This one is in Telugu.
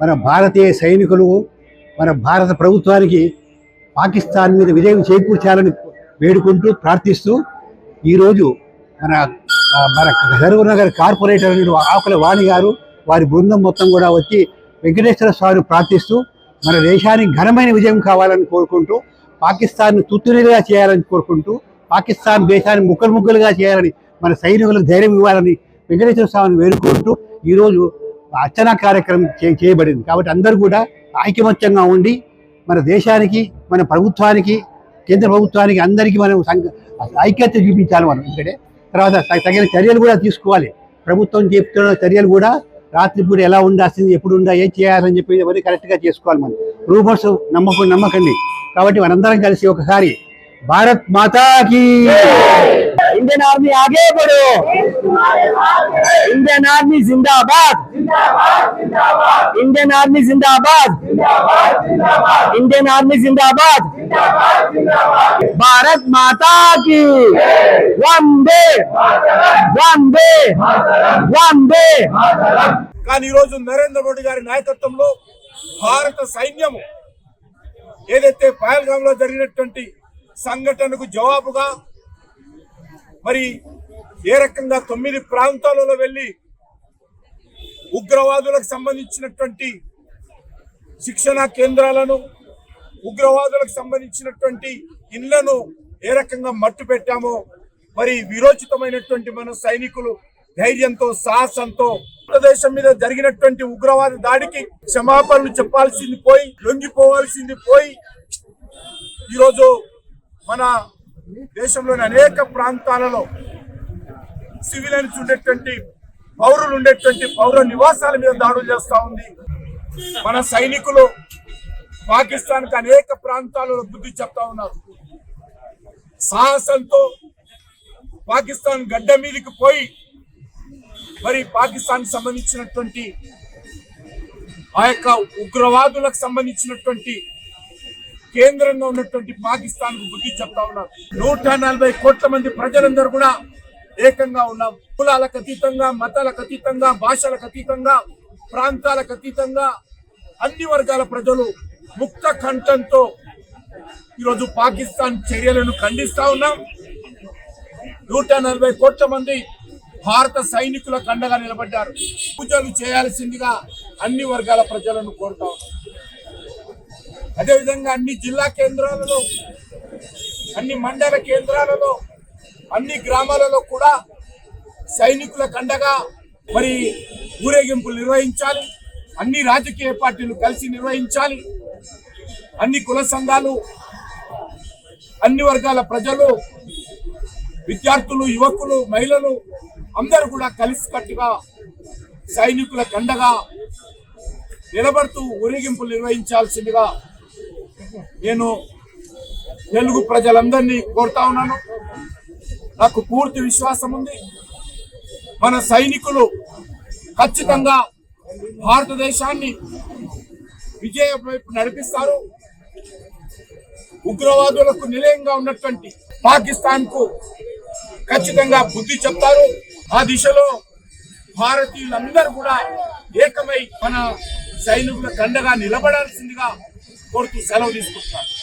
మన భారతీయ సైనికులు మన భారత ప్రభుత్వానికి పాకిస్తాన్ మీద విజయం చేకూర్చాలని వేడుకుంటూ ప్రార్థిస్తూ ఈరోజు మన మన సరూర్ నగర్ కార్పొరేటర్ అయిన ఆకుల వాణి గారు వారి బృందం మొత్తం కూడా వచ్చి వెంకటేశ్వర స్వామిని ప్రార్థిస్తూ మన దేశానికి ఘనమైన విజయం కావాలని కోరుకుంటూ పాకిస్తాన్ను తుత్తునిగా చేయాలని కోరుకుంటూ పాకిస్తాన్ దేశాన్ని ముక్కలు ముక్కలుగా చేయాలని మన సైనికులకు ధైర్యం ఇవ్వాలని వెంకటేశ్వర స్వామిని వేడుకుంటూ ఈరోజు అర్చనా కార్యక్రమం చేయబడింది. కాబట్టి అందరూ కూడా ఐకమత్యంగా ఉండి మన దేశానికి మన ప్రభుత్వానికి కేంద్ర ప్రభుత్వానికి అందరికీ మనం సంఘ ఐక్యత చూపించాలి మనం ఎందుకంటే తర్వాత తగిన చర్యలు కూడా తీసుకోవాలి. ప్రభుత్వం చెప్తున్న చర్యలు కూడా రాత్రిపూట ఎలా ఉండాల్సింది ఎప్పుడు ఉండా ఏం చేయాలని చెప్పి అవన్నీ కరెక్ట్గా చేసుకోవాలి మనం. రూమర్స్ నమ్మకం నమ్మకండి. కాబట్టి మనందరం కలిసి ఒకసారి భారత్ మాతాకి! इंडियन आर्मी आगे बढ़ो इंडियन आर्मी जिंदाबाद इंडियन आर्मी जिंदाबाद इंडियन आर्मी जिंदाबाद भारत माता की वंदे वंदे वंदे కానీ ఈరోజు నరేంద్ర మోడీ గారి నాయకత్వంలో భారత సైన్యము ఏదైతే పహల్గామ్ లో జరిగినటువంటి సంఘటనకు జవాబుగా మరి ఏ రకంగా తొమ్మిది ప్రాంతాలలో వెళ్ళి ఉగ్రవాదులకు సంబంధించినటువంటి శిక్షణ కేంద్రాలను ఉగ్రవాదులకు సంబంధించినటువంటి ఇళ్ళను ఏ రకంగా మట్టు పెట్టామో మరి విరోచితమైనటువంటి మన సైనికులు ధైర్యంతో సాహసంతో భారతదేశం మీద జరిగినటువంటి ఉగ్రవాద దాడికి క్షమాపణలు చెప్పాల్సింది పోయి లొంగిపోవాల్సింది పోయి ఈరోజు మన దేశంలోని అనేక ప్రాంతాలలో సివిలియన్స్ ఉండేటువంటి పౌరులు ఉండేటువంటి పౌర నివాసాల మీద దాడులు చేస్తూ ఉంది. మన సైనికులు పాకిస్తాన్కి అనేక ప్రాంతాలలో బుద్ధి చెప్తా ఉన్నారు. సాహసంతో పాకిస్తాన్ గడ్డ మీదకి పోయి మరి పాకిస్తాన్ సంబంధించినటువంటి ఆ యొక్క ఉగ్రవాదులకు సంబంధించినటువంటి కేంద్రంగా ఉన్నటువంటి పాకిస్తాన్కు బుద్ధి చెప్తా ఉన్నారు. నూట నలభై కోట్ల మంది ప్రజలందరూ కూడా ఏకంగా ఉన్నాం కులాలకు అతీతంగా మతాలకు అతీతంగా భాషలకు అతీతంగా ప్రాంతాలకు అతీతంగా అన్ని వర్గాల ప్రజలు ముక్త కంఠంతో ఈరోజు పాకిస్తాన్ చర్యలను ఖండిస్తా ఉన్నాం. నూట నలభై కోట్ల మంది భారత సైనికుల కండగా నిలబడ్డారు. పూజలు చేయాల్సిందిగా అన్ని వర్గాల ప్రజలను కోరుతా ఉన్నాం. అదేవిధంగా అన్ని జిల్లా కేంద్రాలలో అన్ని మండల కేంద్రాలలో అన్ని గ్రామాలలో కూడా సైనికులకు అండగా మరి ఊరేగింపులు నిర్వహించాలి. అన్ని రాజకీయ పార్టీలు కలిసి నిర్వహించాలి. అన్ని కుల సంఘాలు అన్ని వర్గాల ప్రజలు విద్యార్థులు యువకులు మహిళలు అందరూ కూడా కలిసికట్టుగా సైనికుల కండగా నిలబడుతూ ఊరేగింపులు నిర్వహించాల్సిందిగా నేను తెలుగు ప్రజలందరినీ కోరుతా ఉన్నాను. నాకు పూర్తి విశ్వాసం ఉంది. మన సైనికులు ఖచ్చితంగా భారతదేశాన్ని విజయ వైపు నడిపిస్తారు. ఉగ్రవాదులకు నిలయంగా ఉన్నటువంటి పాకిస్తాన్కు ఖచ్చితంగా బుద్ధి చెప్తారు. ఆ దిశలో భారతీయులందరూ కూడా ఏకమై మన సైనికుల దండగా నిలబడాల్సిందిగా కోరుతూ సెలవు తీసుకుంటున్నారు